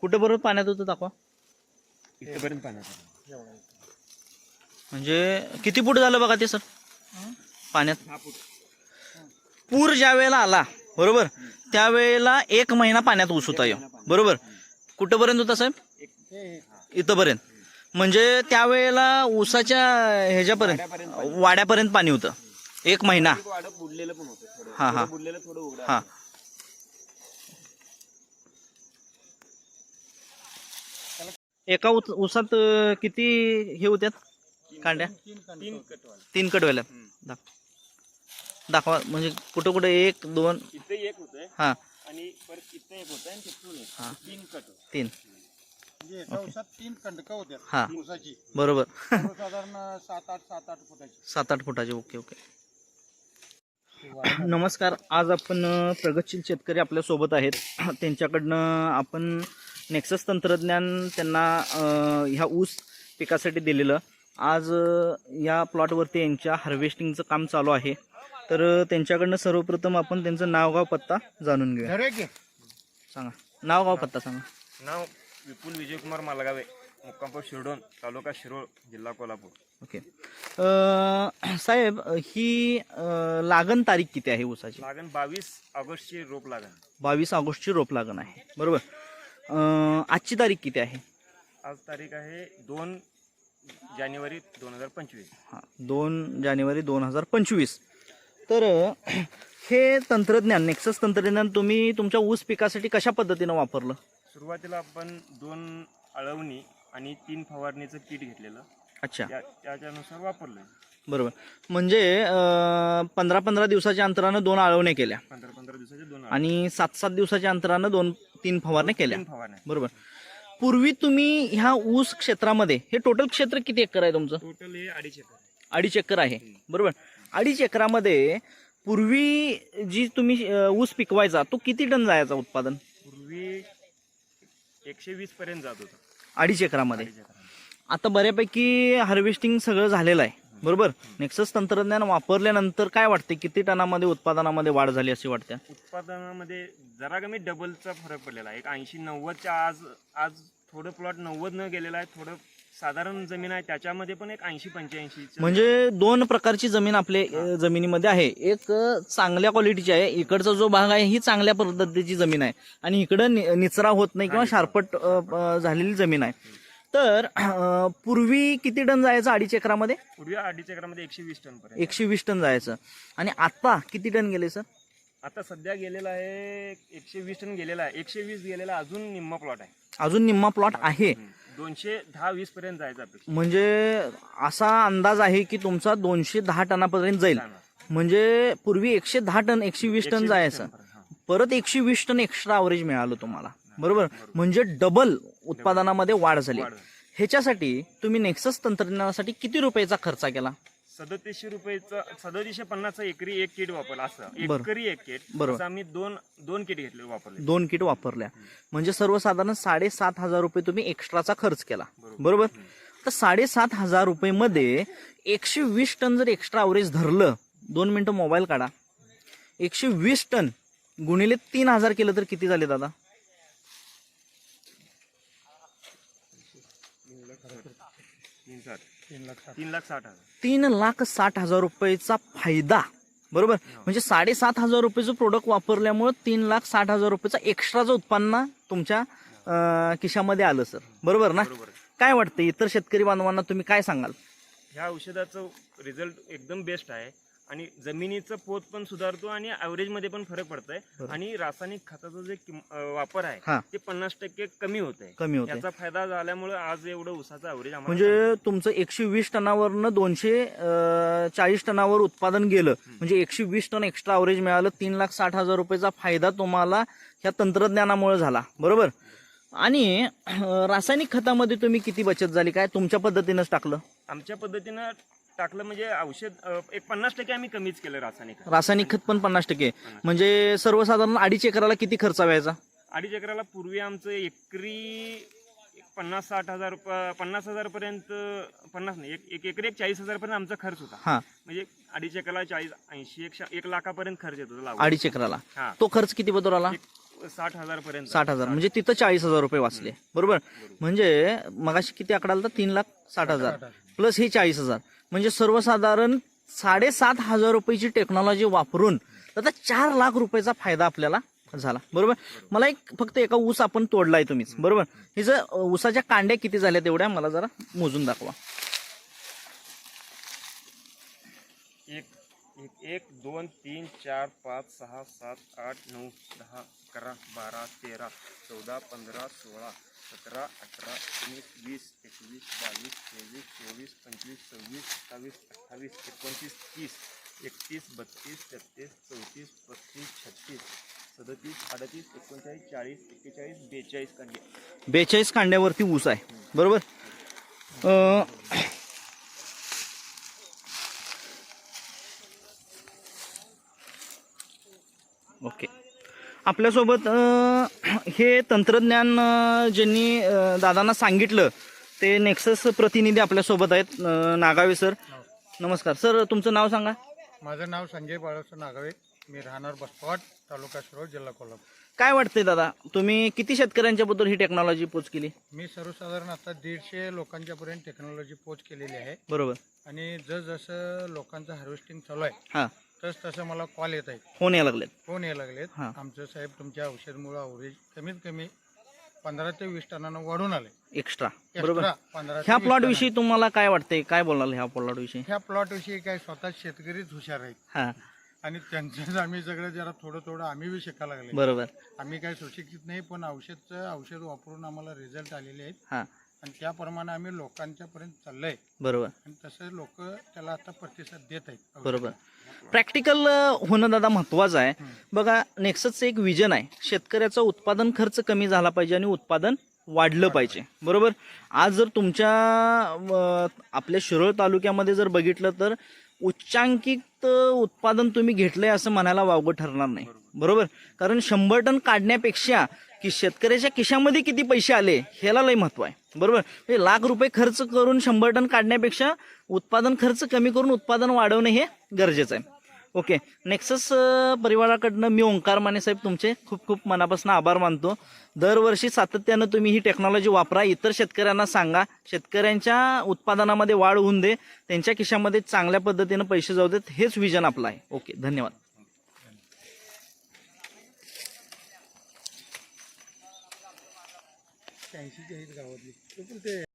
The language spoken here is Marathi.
कुठं बरोबर पाण्यात होतं दाखवा. इथपर्यंत पाण्यात. म्हणजे किती फूट झालं बघा ते सर? पाण्यात. हा फूट. पूर ज्या वेळेला आला बरोबर? त्यावेळेला एक महिना पाण्यात ऊस होता ह्यो. बरोबर? कुठंपर्यंत होता साहेब? इथंपर्यंत. म्हणजे त्यावेळेला ऊसाच्या ह्याच्यापर्यंत वाड्यापर्यंत पाणी होतं. एक महिना. वाडं बुडलेलं पण होतं थोडं. हा, हा. थोडं बुडलेलं थोडं उघडं हा. एका ऊस- ऊसात अं, किती हे होत्यात? कांड्या? तीन कटवाल तीन कडवेल्या दाख- दाखवा. म्हणजे कुठं कुठं एक दोन. इथे एक होतंय. हा. आणि परत इथे एक होतंय आणि तिथून एक. हा. तीन कट. तीन. म्हणजे एका ऊसात तीन कंडक होत्या हा. ऊसाची बरोबर. सर्वसाधारण सात आठ सात आठ फुटाची. सात आठ फुटाचे. Okay okay. नमस्कार. आज आपण अ, प्रगतशील शेतकरी आपल्यासोबत आहेत. त्यांच्याकडनं आपण नेक्सस तंत्रज्ञान त्यांना ह्या ऊस पिकासाठी दिलेलं. आज या प्लॉटवरती यांच्या हार्वेस्टिंगचं काम चालू आहे. तर त्यांच्याकडनं सर्वप्रथम आपण त्यांचं नाव गाव पत्ता जाणून घेऊया. की. सांगा. नाव गाव पत्ता सांगा. नाव विपुल विजयकुमार मालगावे मुक्कामपूर शिरडोन तालुका शिरोळ जिल्हा कोल्हापूर. ओके. अ, साहेब ही लागण तारीख किती आहे ऊसाची? लागण बावीस ऑगस्टची रोप लागण. बावीस ऑगस्टची रोप लागण आहे. बरोबर? अं, आजची तारीख किती आहे? आज तारीख आहे दोन जानेवारी दोन हजार पंचवीस. हां दोन जानेवारी दोन हजार पंचवीस. तर अं, हे तंत्रज्ञान नेक्सस तंत्रज्ञान तुम्ही तुमच्या ऊस पिकासाठी कशा पद्धतीनं वापरलं? सुरुवातीला आपण दोन अळवणी आणि तीन फवारणीचं किट घेतलेलं. अच्छा. त्या त्याच्यानुसार वापरलं बरोबर. म्हणजे पंधरा पंधरा दिवसाच्या अंतरानं दोन आळवण्या केल्या. पंधरा पंधरा दिवसाचे दोन आणि सात सात दिवसाच्या अंतरानं दोन तीन फवारण्या केल्या तीन फवारण्या. बरोबर. पूर्वी तुम्ही ह्या ऊस क्षेत्रामध्ये हे टोटल क्षेत्र किती एकर आहे तुमचं? टोटल हे अडीच एकर. अडीच एकर आहे. बरोबर. अडीच एकरामध्ये पूर्वी जी तुम्ही अ, ऊस पिकवायचा तो किती टन जायचा उत्पादन? पूर्वी एकशे वीस पर्यंत जात होतं. अडीच एकरामध्ये. अडीच एकरामध्ये. आता बऱ्यापैकी हार्वेस्टिंग सगळं झालेलं आहे. बरोबर? नेक्सस तंत्रज्ञान वापरल्यानंतर काय वाटते किती टनामध्ये उत्पादनामध्ये वाढ झाली अशी वाटते? उत्पादनामध्ये जरा कमी डबलचा फरक पडलेला आहे. एक ऐंशी नव्वदच्या आज आज थोडं प्लॉट नव्वद न गेलेला आहे थोडं साधारण जमीन आहे. त्याच्यामध्ये पण एक ऐंशी पंच्याऐंशी म्हणजे दोन प्रकारची जमीन आपल्या जमिनीमध्ये आहे. एक चांगल्या क्वालिटीची आहे. इकडचा जो भाग आहे ही चांगल्या पद्धतीची जमीन आहे. आणि इकडं निचरा होत नाही किंवा शारपट झालेली जमीन आहे. तर अ, पूर्वी किती टन जायचं अडीच एकरामध्ये? पूर्वी अडीच एकरामध्ये एकशे वीस टन पर्यंत. एकशे वीस टन जायचं. आणि आता किती टन गेले सर? आता सध्या गेलेला आहे एकशे वीस टन गेलेला आहे. एकशे वीस गेलेला अजून निम्मा प्लॉट आहे. अजून निम्मा प्लॉट आहे. हम्म. दोनशे दहा वीस पर्यंत जायचं अपेक्षा. म्हणजे असा अंदाज आहे की तुमचा दोनशे दहा टनापर्यंत जाईल. म्हणजे पूर्वी एकशे दहा टन एकशे वीस टन 120 जायचं. हा. परत एकशे वीस टन एक्स्ट्रा अवरेज मिळालं तुम्हाला. बरोबर? म्हणजे डबल उत्पादनामध्ये वाढ झाली. वाढ झाली. ह्याच्यासाठी तुम्ही नेक्सस तंत्रज्ञानासाठी किती रुपयाचा खर्च केला? सदतीसशे रुपयेचा सदतीसशे पन्नासचा एकरी एक किट वापरला असं. बरं. एकरी एक किट बरोबर. असं आम्ही दोन दोन किट घेतले वापरले. दोन किट वापरल्या. म्हणजे सर्वसाधारण साडेसात हजार रुपये तुम्ही एक्स्ट्राचा खर्च केला. बरोबर. बरोबर? तर साडेसात हजार रुपये मध्ये एकशे वीस टन जर एक्स्ट्रा अवरेज धरलं दोन मिनिटं मोबाईल काढा. एकशे वीस टन गुणिले तीन हजार केलं तर किती झाले दादा तीन साठ तीन लाख साठ हजार. तीन लाख साठ हजार रुपयेचा फायदा. बरोबर? म्हणजे साडेसात हजार रुपयेचं प्रोडक्ट वापरल्यामुळं तीन लाख साठ हजार रुपयेचा एक्स्ट्राचं उत्पन्न तुमच्या अं, खिशामध्ये आलं सर बरोबर ना? बरोबर. काय वाटतं इतर शेतकरी बांधवांना तुम्ही काय सांगाल? ह्या औषधाचं रिझल्ट एकदम बेस्ट आहे. आणि जमिनीचं पोत पण सुधारतो आणि ॲव्हरेजमध्ये पण फरक पडतोय. बरोबर. आणि रासायनिक खताचा जे किम- अं, वापर हा. आहे ते पन्नास टक्के कमी होत आहे कमी होते याचा फायदा झाल्यामुळे आज एवढं उसाचं ॲव्हरेज आम्हाला म्हणजे तुमचं एकशे वीस टनावरनं दोनशे अं, चाळीस टनावर उत्पादन गेलं. म्हणजे एकशे वीस टन एक्स्ट्रा अवरेज मिळालं. तीन लाख साठ हजार रुपयाचा फायदा तुम्हाला ह्या तंत्रज्ञानामुळे झाला. बरोबर? आणि अं, रासायनिक खतामध्ये तुम्ही किती बचत झाली? काय तुमच्या पद्धतीनंच टाकलं? आमच्या पद्धतीनं टाकलं म्हणजे औषध अं, एक पन्नास टक्के आम्ही कमीच केलं रासायनिक. रासायनिक खत पण पन्नास टक्के. म्हणजे सर्वसाधारण अडीच एकराला किती खर्च व्हायचा? अडीच एकराला पूर्वी आमचं एकरी एक पन्नास साठ हजार पन्नास हजार पर्यंत पन्नास नाही एक एक एकरी एक चाळीस हजार पर्यंत आमचा खर्च होता. हा. म्हणजे अडीच एकराला चाळीस ऐंशी एक एक लाखापर्यंत खर्च येत होता लागवड. अडीच एकराला. हा. तो खर्च किती बरोबर आला? एक साठ हजार पर्यंत साठ हजार. म्हणजे तिथं चाळीस हजार रुपये वाचले. बरोबर? म्हणजे मगाशी किती आकडा आला तीन लाख साठ हजार. प्लस हे चाळीस हजार. म्हणजे सर्वसाधारण साडेसात हजार रुपयाची टेक्नॉलॉजी वापरून आता चार लाख रुपयाचा फायदा आपल्याला झाला. बरोबर? मला एक फक्त एका ऊस आपण तोडलाय तुम्हीच. बरोबर? हे जर ऊसाच्या कांड्या किती झाल्या तेवढ्या मला जरा मोजून दाखवा. एक एक एक दोन तीन चार पाच सहा सात आठ नऊ दहा अकरा बारा तेरा चौदा पंधरा सोळा सतरा अठरा एकोणीस वीस एकवीस बावीस तेवीस चोवीस पंचवीस सव्वीस सत्तावीस अठ्ठावीस एकोणतीस तीस एकतीस बत्तीस तेहतीस चौतीस पस्तीस छत्तीस सदतीस अडतीस एकोणचाळीस चाळीस एक्केचाळीस बेचाळीस कांडे. बेचाळीस कांड्यावरती ऊस आहे. बरोबर? ओके. आपल्यासोबत हे तंत्रज्ञान ज्यांनी दादांना सांगितलं ते नेक्सस प्रतिनिधी आपल्यासोबत आहेत नागावे सर. नमस्कार. सर तुमचं नाव सांगा. माझं नाव संजय बाळासो नागावे. मी राहणार बसपाट तालुका शिरोळ जिल्हा कोल्हापूर. काय वाटतंय दादा? तुम्ही किती शेतकऱ्यांच्या बद्दल ही टेक्नॉलॉजी पोच केली? मी सर्वसाधारण आता दीडशे लोकांच्यापर्यंत टेक्नॉलॉजी पोच केलेली आहे. बरोबर. आणि जसं लोकांचं हार्वेस्टिंग चालू आहे हां. तस तसं मला कॉल येत आहे फोन यायला लागलेत. फोन यायला लागलेत. हां. आमचं साहेब तुमच्या औषधमुळे अवरेज कमीत कमी पंधरा ते वीस टनानं वाढून आले. एक्स्ट्रा बरोबर. एक्स्ट्रा पंधरा ते ह्या 20 प्लॉट टनानं. विषयी तुम्हाला काय वाटतंय? काय बोलाल ह्या प्लॉट विषयी? ह्या प्लॉट विषयी काय स्वतः शेतकरीच हुशार आहेत. हा. आणि त्यांचं आम्ही सगळं जरा थोडं थोडं आम्ही बी शिकायला लागले बरोबर. आम्ही काय सुशिक्षित नाही पण औषधचं औषध वापरून आम्हाला रिझल्ट आलेले आहेत. हा. आणि त्याप्रमाणे आम्ही लोकांच्या पर्यंत चाललंय. बरोबर. आणि तसं लोक त्याला आता प्रतिसाद देत आहेत. बरोबर. प्रॅक्टिकल होणं दादा महत्वाचं आहे. बघा नेक्सटचं एक विजन आहे. शेतकऱ्याचा उत्पादन खर्च कमी झाला पाहिजे आणि उत्पादन वाढलं पाहिजे. बरोबर? आज जर तुमच्या आपल्या शिरोळ तालुक्यामध्ये जर बघितलं तर उच्चांकित उत्पादन तुम्ही घेतलंय असं म्हणायला वावगं ठरणार नाही. बरोबर? कारण शंभर टन काढण्यापेक्षा की शेतकऱ्याच्या खिशामध्ये किती पैसे आले ह्याला लय महत्त्व आहे. बरोबर? म्हणजे लाख रुपये खर्च करून शंभर टन काढण्यापेक्षा उत्पादन खर्च कमी करून उत्पादन वाढवणं हे गरजेचं आहे. ओके नेक्सस परिवाराकडनं मी ओंकार माने साहेब तुमचे खूप खूप मनापासून आभार मानतो. दरवर्षी सातत्यानं तुम्ही ही टेक्नॉलॉजी वापरा इतर शेतकऱ्यांना सांगा. शेतकऱ्यांच्या उत्पादनामध्ये वाढ होऊन दे त्यांच्या खिशामध्ये चांगल्या पद्धतीनं पैसे जाऊ देत हेच विजन आपलं आहे. ओके धन्यवाद. ऐंशीच्या आहेत गावातली